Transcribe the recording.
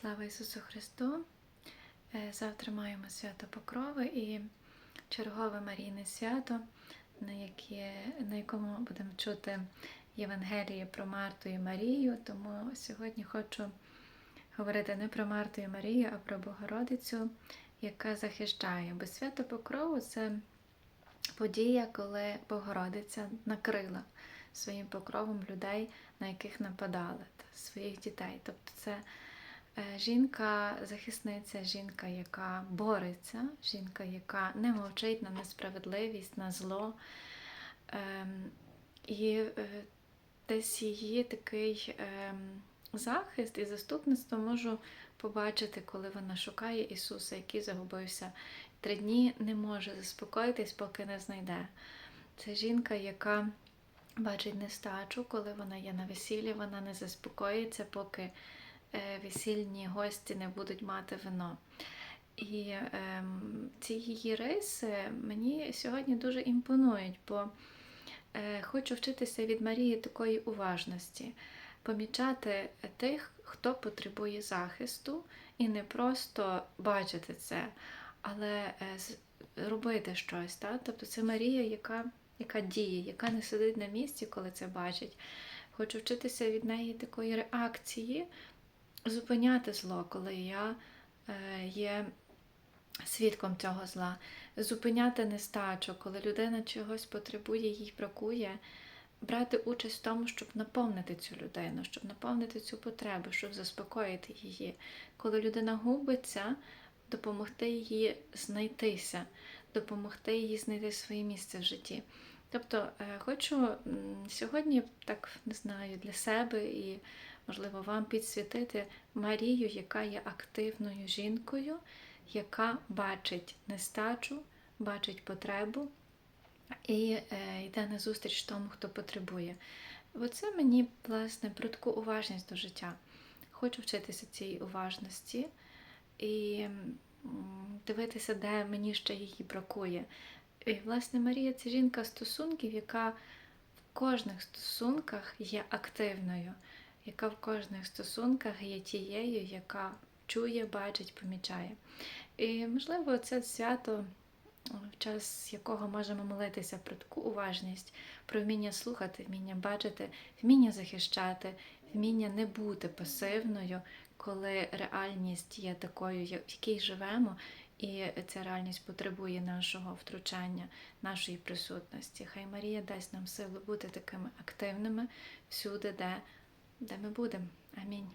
Слава Ісусу Христу! Е, Завтра маємо свято Покрови і чергове Марійне свято, на, яке, на якому будемо чути Євангеліє про Марту і Марію. Тому сьогодні хочу говорити не про Марту і Марію, а про Богородицю, яка захищає. Бо свято Покрову це подія, коли Богородиця накрила своїм покровом людей, на яких нападали, своїх дітей. Тобто це жінка-захисниця, жінка, яка бореться, жінка, яка не мовчить на несправедливість, на зло. Ем, І е, десь її такий ем, захист і заступництво можу побачити, коли вона шукає Ісуса, який загубився. Три дні не може заспокоїтись, поки не знайде. Це жінка, яка бачить нестачу, коли вона є на весіллі, вона не заспокоїться, поки е, весільні гості не будуть мати вино. І ем, ці її риси мені сьогодні дуже імпонують, бо е, хочу вчитися від Марії такої уважності, помічати тих, хто потребує захисту, і не просто бачити це, але е, робити щось. Та? Тобто це Марія, яка, яка діє, яка не сидить на місці, коли це бачить. Хочу вчитися від неї такої реакції, зупиняти зло, коли я е, є свідком цього зла, зупиняти нестачу, коли людина чогось потребує, їй бракує, брати участь в тому, щоб наповнити цю людину, щоб наповнити цю потребу, щоб заспокоїти її. Коли людина губиться, допомогти їй знайтися, допомогти їй знайти своє місце в житті. Тобто е, хочу сьогодні, так не знаю, для себе і, можливо, вам підсвітити Марію, яка є активною жінкою, яка бачить нестачу, бачить потребу і е, йде на зустріч тому, хто потребує. Оце мені, власне, про таку уважність до життя. Хочу вчитися цій уважності і дивитися, де мені ще її бракує. І, власне, Марія це жінка стосунків, яка в кожних стосунках є активною, яка в кожних стосунках є тією, яка чує, бачить, помічає. І, можливо, це свято, в час якого можемо молитися про таку уважність, про вміння слухати, вміння бачити, вміння захищати, вміння не бути пасивною, коли реальність є такою, в якій живемо, і ця реальність потребує нашого втручання, нашої присутності. Хай Марія дасть нам силу бути такими активними всюди, де, де ми будемо. Амінь.